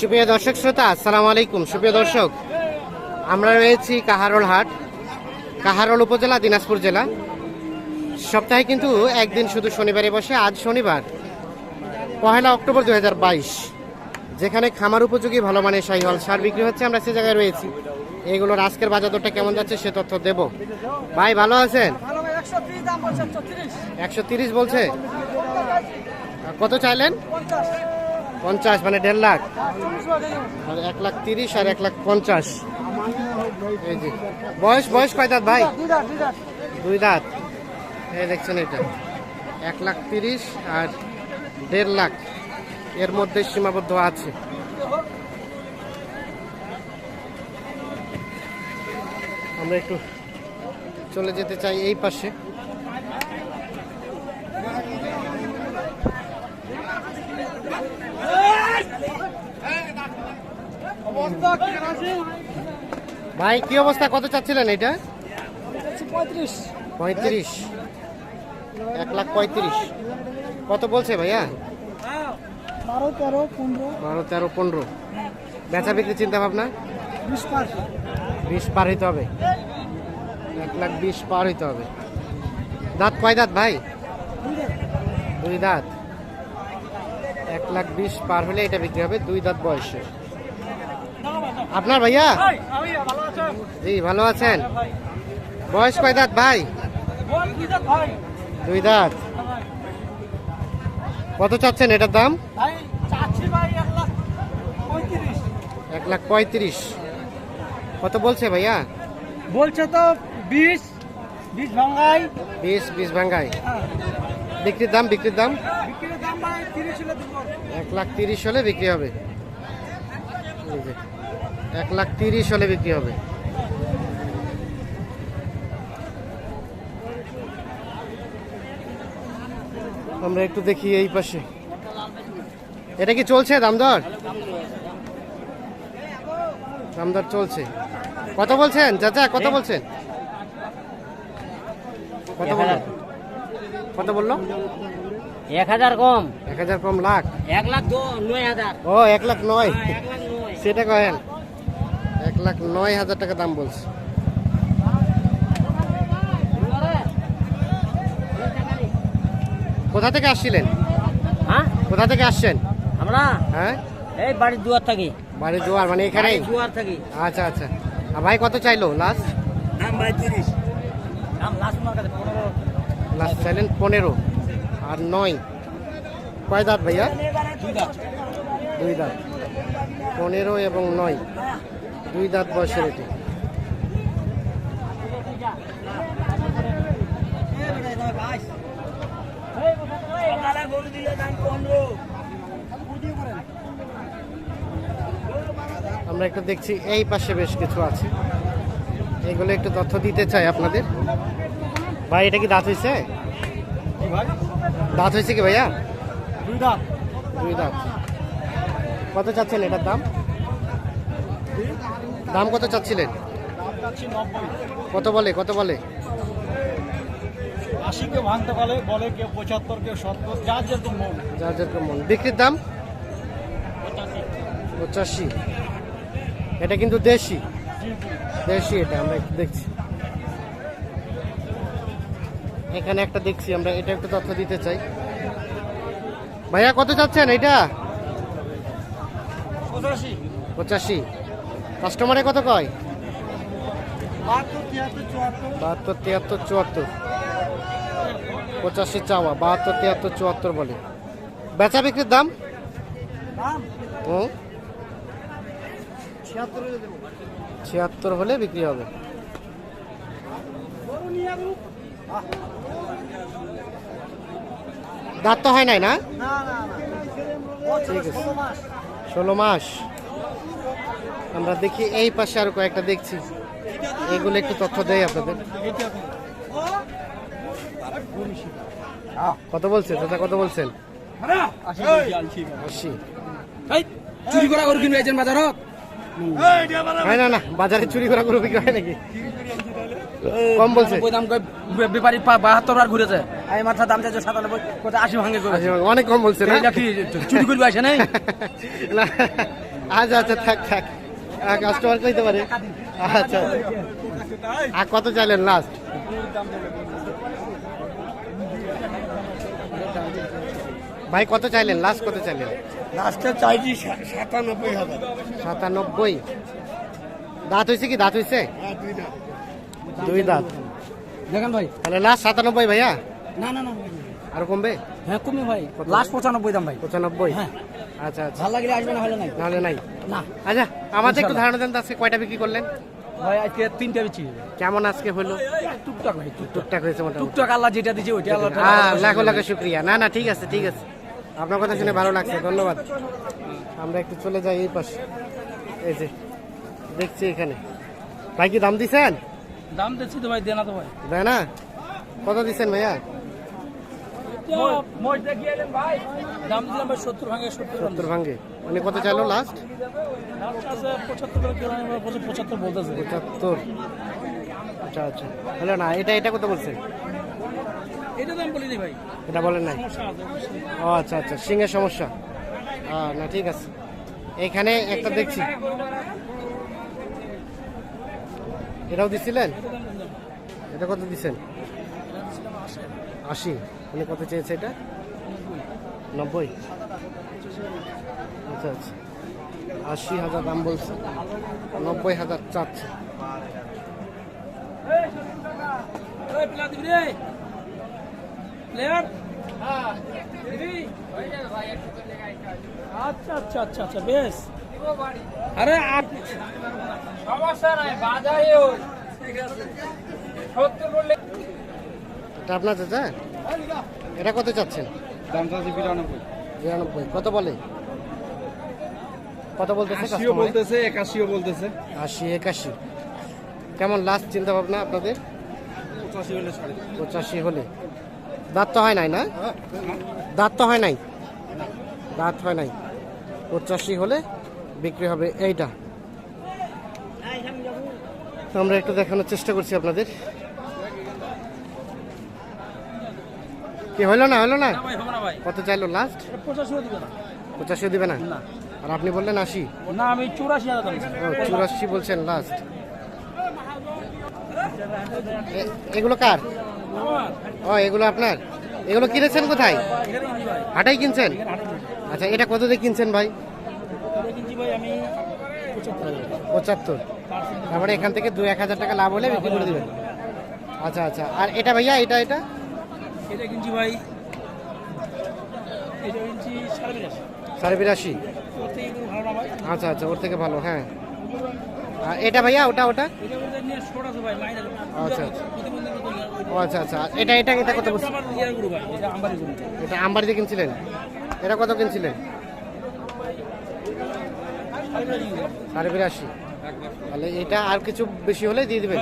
সুপ্রিয় দর্শক শ্রোতা, আসসালামু আলাইকুম। সুপ্রিয় দর্শক, আমরা রয়েছি কাহারোল হাট, কাহারোল উপজেলা, দিনাজপুর জেলা। সপ্তাহে কিন্তু একদিন শুধু শনিবারে বসে, আজ শনিবার, পহেলা অক্টোবর দু হাজার বাইশ, যেখানে খামার উপযোগী ভালো মানের শাহিওয়াল সার বিক্রি হচ্ছে, আমরা সে জায়গায় রয়েছি। এগুলোর আজকের বাজার দরটা কেমন যাচ্ছে সে তথ্য দেব। ভাই, ভালো আছেন? একশো ত্রিশ বলছে। কত চাইলেন? পঞ্চাশ মানে দেড় লাখ। আর এক লাখ তিরিশ আর এক লাখ পঞ্চাশ। এই যে, বয়স বয়স কয় দাঁত ভাই? দুই দাঁত। এই দেখছেন এটা। এক লাখ তিরিশ আর দেড় লাখ। এর মধ্যে সীমাবদ্ধ আছে। আমরা একটু চলে যেতে চাই এই পাশে। ভাই কি অবস্থা? কত চাচ্ছিলেন এটা? পঁয়ত্রিশ। পঁয়ত্রিশ। এক লাখ পঁয়ত্রিশ। কত বলছে ভাইয়া? বারো তেরো পনেরো। বারো তেরো পনেরো। বেচা বিক্রি চিন্তা ভাবনা? বিশ পার। বিশ পার হইতে হবে। এক লাখ বিশ পার হইতে হবে। দাঁত কয় দাঁত ভাই? দুই দাঁত। এক লাখ বিশ পার হলে এটা বিক্রি হবে দুই দাঁত বয়সে। আপনার ভাইয়া? জি ভালো আছেন। বয়স কয় দাঁত ভাই? দুই দাঁত। কত চাচ্ছেন এটার দাম? এক লাখ পঁয়ত্রিশ। কত বলছে ভাইয়া? বলছে তো বিশ বিশ ভাঙ্গাই। বিশ বিশ ভাঙ্গাই। বিক্রির দাম বিক্রির দাম? বিক্রির দাম এক লাখ তিরিশ হলে বিক্রি হবে। এক লাখ তিরিশ হলে বিক্রি হবে। আমরা একটু দেখি এই পাশে। এটা কি চলছে দামদর? দামদর চলছে। কত বলছেন চাচা কত বলছেন? কত বলল? কত বলল? এক হাজার কম। এক হাজার কম লাখ। এক লাখ নয় হাজার। ও এক লাখ নয়। নয়। সেটা কহেন এক লাখ নয় হাজার টাকা দাম বলছে। কোথা থেকে আসছিলেন? হ্যাঁ? কোথা থেকে আসছেন? আমরা? হ্যাঁ? এই বাড়ির দুয়ার থাকি। বাড়ি জোয়ার মানে এখানে? দুয়ার থাকি। আচ্ছা আচ্ছা। আর ভাই কত চাইলো লাস্ট দাম ভাই তিরিশ। দাম লাস্ট তোমার কাছে পনেরো। লাস্ট চাইলেন পনেরো। আর নয়? কয় দাঁত ভাইয়া? দুই দাম দুই দাঁত। পনেরো এবং নয়। দুই দাঁত বয়সের এটি। আমরা একটু দেখছি এই পাশে বেশ কিছু আছে। এগুলো একটু তথ্য দিতে চাই আপনাদের। ভাই এটা কি দাঁত হয়েছে? দাঁত হয়েছে কি ভাইয়া? দুই দাম দুই দাঁত। কত চাচ্ছেন এটার দাম? দাম কত চাচ্ছিলেন? কত বলে কত বলে? ভাঙতে বলে কেউ পঁচাত্তর কেউ সত্তর যার যেরকম মন। যার যেরকম মন। বিক্রির দাম? পঁচাশি। এটা কিন্তু দেশি। দেশি এটা আমরা একটু দেখছি। এখানে একটা দেখছি আমরা এটা একটু তথ্য দিতে চাই। ভাইয়া কত চাচ্ছেন এটা পঁচাশি। পঁচাশি। কাস্টমারে কত কয়? বাহাত্তর তিয়াত্তর চুয়াত্তর। পঁচাশি চাওয়া বাহাত্তর তিয়াত্তর চুয়াত্তর বলে। বেচা বিক্রির দাম? ছিয়াত্তর হলে বিক্রি হবে। দাঁত তো হয় নাই না? ঠিক আছে। ষোলো মাস। আমরা দেখি এই পাশে আরও কয়েকটা দেখছি। এগুলো একটু তথ্য দেয় আপনাদের। কত বলছেন? দাদা কত বলছেন? চুরি করা গরু কিনবে এজন বাজারত হয় না না বাজারে চুরি করা গরু বিক্রি হয় নাকি? কম বলছে। ওই দাম কই বে- পা- বাহাত্তর বার ঘুরেছে। এই মাথার দাম চাইছে সাতানব্বই কোথায় আশি ভাঙে অনেক কম বলছে না? চুরি করবি আসে নাই? না আচ্ছা আচ্ছা থাক থাক। কাস্টমার কইতে পারে? আচ্ছা। আর কত চাইলেন লাস্ট ভাই কত চাইলেন? লাস্ট কত চাইলেন? লাস্টে চাইছি সাতানব্বই হাজার। সাতানব্বই। দাঁত হয়েছে কি? দাঁত হয়েছে? হ্যাঁ দুই দুই দাঁত। দেখেন ভাই। তাহলে লাস্ট সাতানব্বই ভাইয়া? না না না আর কমবে? হ্যাঁ কমে ভাই। লাস্ট পঁচানব্বই দাম ভাই। পঁচানব্বই। হ্যাঁ। আচ্ছা আচ্ছা। ভালো লাগলে আসবে না হলে নাই। নাহলে নাই। না আচ্ছা আমাদের একটু ধারণা দেন আজকে কয়টা বিক্রি করলেন? ভাই আজকে তিনটা বেচি কেমন আজকে হলো? টুকটাক টুকটাক। হয়েছে মোটামুটি। টুকটাক আল্লাহ যেটা দিচ্ছে ওইটা আল্লাহ হ্যাঁ লাখো লাখো শুক্রিয়া। না না ঠিক আছে ঠিক আছে। আপনার কথা শুনে ভালো লাগছে ধন্যবাদ। আমরা একটু চলে যাই এই পাশে। এই যে দেখছি এখানে। ভাই কি দাম দিছেন? দাম দিচ্ছি তো ভাই দেনা তো ভাই। দেয় না কত দিছেন ভাইয়া? দাম দিলাম ভাই সত্তর ভাঙে সত্তর সত্তর ভাঙ্গে কত চাইলো লাস্ট পঁচাত্তর বলছি পঁচাত্তর বলতেছে। পঁচাত্তর। আচ্ছা আচ্ছা। না এটা এটা কত বলছে? এটা দাম বলিনি ভাই। এটা বলেন নাই? ও আচ্ছা আচ্ছা সিংহের সমস্যা। হ্যাঁ না ঠিক আছে। এখানে একটা দেখছি। এটাও দিছিলেন? এটা কত দিছেন? আশি। উনি কত চেয়েছে এটা? নব্বই? আচ্ছা আচ্ছা। আশি হাজার দাম বলছে। নব্বই হাজার চাচ্ছে। আচ্ছা আচ্ছা আচ্ছা আচ্ছা বেশ। আরে সমস্যা নাই বাজারে এটা আপনার চাচা? এটা কত চাচ্ছেন? দাম চাচ্ছি বিরানব্বই। বিরানব্বই। কত বলে? কত বলতেছে আশিও বলতেছে একাশিও বলতেছে। আশি একাশি। কেমন লাস্ট চিন্তা ভাবনা আপনাদের? পঁচাশি হলে পঁচাশি হলে। দাঁত তো হয় নাই না? দাঁত তো হয় নাই? দাঁত হয় নাই। পঁচাশি হলে বিক্রি হবে এইটা। আমরা একটু দেখানোর চেষ্টা করছি আপনাদের। কি হলো না হলো না? কত চাইলো লাস্ট পঁচাশিও দিবে না। আর আপনি বললেন আশি? না আমি চুরাশি চুরাশি বলছেন লাস্ট এগুলো কার? ও এগুলো আপনার? এগুলো কিনেছেন কোথায়? হাটাই কিনছেন? আচ্ছা এটা কত দিয়ে কিনছেন ভাই? পঁচাত্তর। তারপরে এখান থেকে দু এক হাজার টাকা লাভ হলে বিক্রি করে দেবেন। আচ্ছা আচ্ছা। আর এটা ভাইয়া এটা এটা? এটা কিনছি ভাই এটা কিনছি সাড়ে বিরাশি। সাড়ে বিরাশি? ওর থেকে ভালো না ভাই। আচ্ছা আচ্ছা ওর থেকে ভালো হ্যাঁ। এটা ভাইয়া ওটা ওটা? আচ্ছা আচ্ছা। ও আচ্ছা আচ্ছা। এটা এটা এটা কত এটা আম্বারি গুরু এটা আমবাড়িতে কিনছিলেন? এটা কত কিনছিলেন? সাড়ে বিরাশি। গুরু। সাড়ে বিরাশি তাহলে এটা আর কিছু বেশি হলে দিয়ে দিবেন।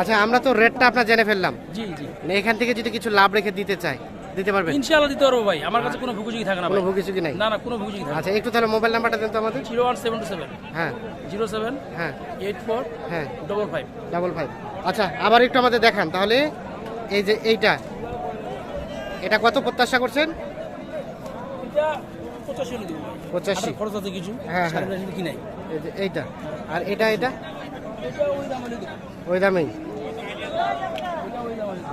আচ্ছা আমরা তো রেটটা আপনার জেনে ফেললাম। জি জি। মানে এখান থেকে যদি কিছু লাভ রেখে দিতে চাই দিতে পারবেন? ইনশাআল্লাহ দিতে পারব ভাই। আমার কাছে কোনো ভুকুচুকি থাকে না কোনো ভুগিচুকি নাই? না না কোনো ভুকুচুকি থাকে আচ্ছা একটু তাহলে মোবাইল নাম্বারটা দেন তো আমাদের। Zero one seven two seven. হ্যাঁ। জিরো সেভেন হ্যাঁ। এইট ফোর হ্যাঁ। ডবল ফাইভ ডাবল ফাইভ আচ্ছা আবার একটু আমাদের দেখান। তাহলে এই যে এইটা এটা কত প্রত্যাশা করছেন? এটা পঁচাশি হলে দিব ভাই। পঁচাশি। হাতের খরচ আছে কিছু। হ্যাঁ, হ্যাঁ। কি নাই? এই যে এইটা। আর এটা এটা? এটা ওই দাম ওই দামেই।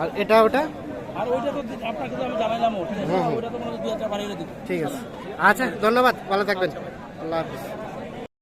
আর এটা ওটা? আর ওইটা তো আপনাকে তো আমি জানাইলাম। ওইটা তো মনে হয় বাড়িয়ে দিই ঠিক আছে। আচ্ছা ধন্যবাদ ভালো থাকবেন। আল্লাহ হাফিজ।